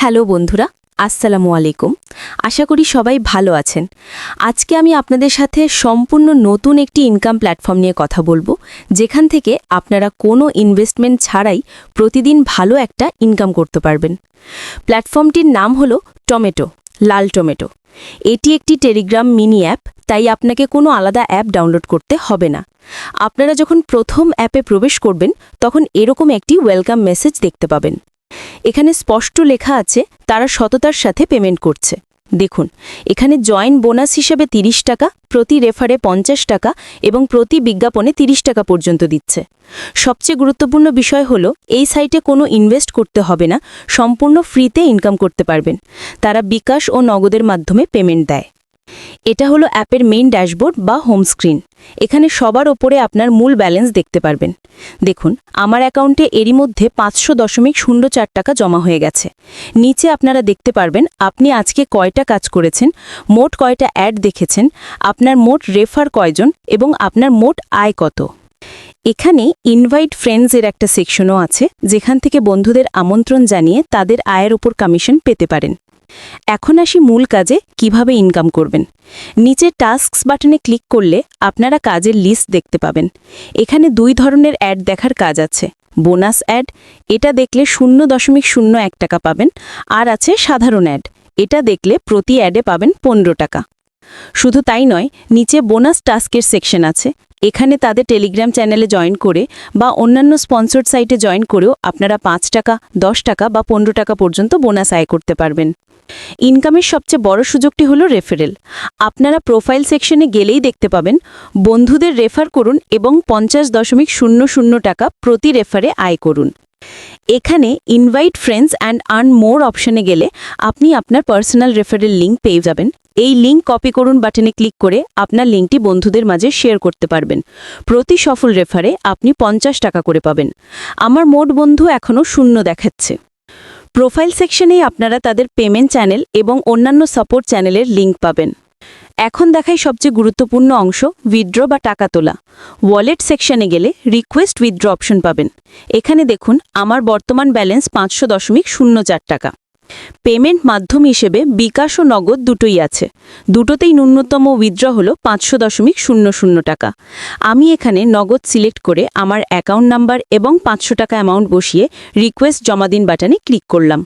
Hello বন্ধুরা, আসসালামু আলাইকুম। আশা করি সবাই ভালো আছেন। আজকে আমি আপনাদের সাথে সম্পূর্ণ নতুন একটি ইনকাম প্ল্যাটফর্ম নিয়ে কথা বলব, যেখান থেকে আপনারা কোনো ইনভেস্টমেন্ট ছাড়াই প্রতিদিন ভালো একটা ইনকাম করতে পারবেন। প্ল্যাটফর্মটির নাম হলো টমেটো লাল টমেটো এটি একটি টেলিগ্রাম মিনি অ্যাপ তাই আপনাকে কোনো আলাদা অ্যাপ ডাউনলোড করতে হবে না। আপনারা যখন প্রথম অ্যাপে প্রবেশ করবেন, তখন এরকম একটি ওয়েলকাম মেসেজ দেখতে পাবেন। এখানে স্পষ্ট লেখা আছে, তারা সততার সাথে পেমেন্ট করছে। দেখুন, এখানে জয়েন বোনাস হিসেবে ৩০ টাকা, প্রতি রেফারে পঞ্চাশ টাকা এবং প্রতি বিজ্ঞাপনে ৩০ টাকা পর্যন্ত দিচ্ছে। সবচেয়ে গুরুত্বপূর্ণ বিষয় হল, এই সাইটে কোনো ইনভেস্ট করতে হবে না, সম্পূর্ণ ফ্রিতে ইনকাম করতে পারবেন। তারা বিকাশ ও নগদের মাধ্যমে পেমেন্ট দেয়। এটা হলো অ্যাপের মেইন ড্যাশবোর্ড বা হোম স্ক্রিন এখানে সবার ওপরে আপনার মূল ব্যালেন্স দেখতে পারবেন। দেখুন, আমার অ্যাকাউন্টে এরই মধ্যে পাঁচশো দশমিক শূন্য চার টাকা জমা হয়ে গেছে। নিচে আপনারা দেখতে পারবেন, আপনি আজকে কয়টা কাজ করেছেন, মোট কয়টা অ্যাড দেখেছেন, আপনার মোট রেফার কয়জন এবং আপনার মোট আয় কত। এখানে ইনভাইট ফ্রেন্ডসের একটা সেকশনও আছে, যেখান থেকে বন্ধুদের আমন্ত্রণ জানিয়ে তাদের আয়ের ওপর কমিশন পেতে পারেন। এখন আসি মূল কাজে, কীভাবে ইনকাম করবেন। নিচে টাস্কস বাটনে ক্লিক করলে আপনারা কাজের লিস্ট দেখতে পাবেন। এখানে দুই ধরনের অ্যাড দেখার কাজ আছে। বোনাস অ্যাড এটা দেখলে শূন্য দশমিক শূন্য এক টাকা পাবেন, আর আছে সাধারণ অ্যাড এটা দেখলে প্রতি অ্যাডে পাবেন পনেরো টাকা। শুধু তাই নয়, নিচে বোনাস টাস্কের সেকশন আছে। এখানে তাদের টেলিগ্রাম চ্যানেলে জয়েন করে বা অন্যান্য স্পন্সর্ড সাইটে জয়েন করেও আপনারা পাঁচ টাকা, দশ টাকা বা পনেরো টাকা পর্যন্ত বোনাস আয় করতে পারবেন। ইনকামের সবচেয়ে বড় সুযোগটি হলো রেফারেল। আপনারা প্রোফাইল সেকশনে গেলেই দেখতে পাবেন, বন্ধুদের রেফার করুন এবং পঞ্চাশ দশমিক শূন্য শূন্য টাকা প্রতি রেফারে আয় করুন। এখানে invite friends and earn more অপশনে গেলে আপনি আপনার পার্সোনাল রেফারেল লিঙ্ক পেয়ে যাবেন। এই লিঙ্ক কপি করুন বাটনে ক্লিক করে আপনার লিঙ্কটি বন্ধুদের মাঝে শেয়ার করতে পারবেন। প্রতি সফল রেফারে আপনি পঞ্চাশ টাকা করে পাবেন। আমার মোট বন্ধু এখনও শূন্য দেখাচ্ছে। প্রোফাইল সেকশনেই আপনারা তাদের পেমেন্ট চ্যানেল এবং অন্যান্য সাপোর্ট চ্যানেলের লিঙ্ক পাবেন। এখন দেখাই সবচেয়ে গুরুত্বপূর্ণ অংশ উইথড্র বা টাকা তোলা। ওয়ালেট সেকশনে গেলে রিকোয়েস্ট উইথড্র অপশন পাবেন। এখানে দেখুন, আমার বর্তমান ব্যালেন্স পাঁচশো দশমিক শূন্য চার টাকা। পেমেন্ট মাধ্যম হিসেবে বিকাশ ও নগদ দুটোই আছে। দুটোতেই ন্যূনতম উইথড্র হল পাঁচশো দশমিক শূন্য শূন্য টাকা। আমি এখানে নগদ সিলেক্ট করে আমার অ্যাকাউন্ট নাম্বার এবং পাঁচশো টাকা অ্যামাউন্ট বসিয়ে রিকোয়েস্ট জমা দিন বাটনে ক্লিক করলাম।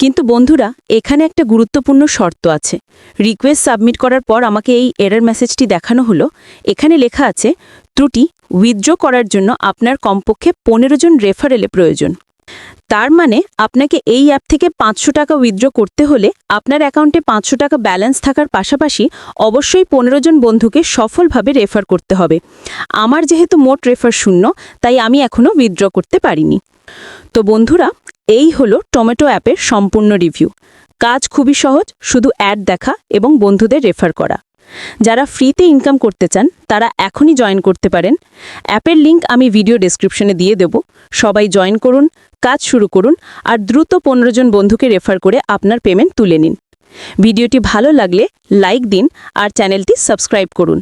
কিন্তু বন্ধুরা, এখানে একটা গুরুত্বপূর্ণ শর্ত আছে। রিকোয়েস্ট সাবমিট করার পর আমাকে এই এরর মেসেজটি দেখানো হলো। এখানে লেখা আছে, ত্রুটি উইথড্র করার জন্য আপনার কমপক্ষে পনেরো জন রেফারেলে প্রয়োজন। তার মানে আপনাকে এই অ্যাপ থেকে পাঁচশো টাকা উইথড্র করতে হলে আপনার অ্যাকাউন্টে পাঁচশো টাকা ব্যালেন্স থাকার পাশাপাশি অবশ্যই পনেরো জন বন্ধুকে সফলভাবে রেফার করতে হবে। আমার যেহেতু মোট রেফার শূন্য, তাই আমি এখনও উইথড্র করতে পারিনি। তো বন্ধুরা, এই হলো টমেটো অ্যাপের সম্পূর্ণ রিভিউ কাজ খুবই সহজ, শুধু অ্যাড দেখা এবং বন্ধুদের রেফার করা। যারা ফ্রিতে ইনকাম করতে চান, তারা এখনই জয়েন করতে পারেন। অ্যাপের লিংক আমি ভিডিও ডেসক্রিপশনে দিয়ে দেব। সবাই জয়েন করুন, কাজ শুরু করুন, আর দ্রুত পনেরো জন বন্ধুকে রেফার করে আপনার পেমেন্ট তুলে নিন। ভিডিওটি ভালো লাগলে লাইক দিন, আর চ্যানেলটি সাবস্ক্রাইব করুন।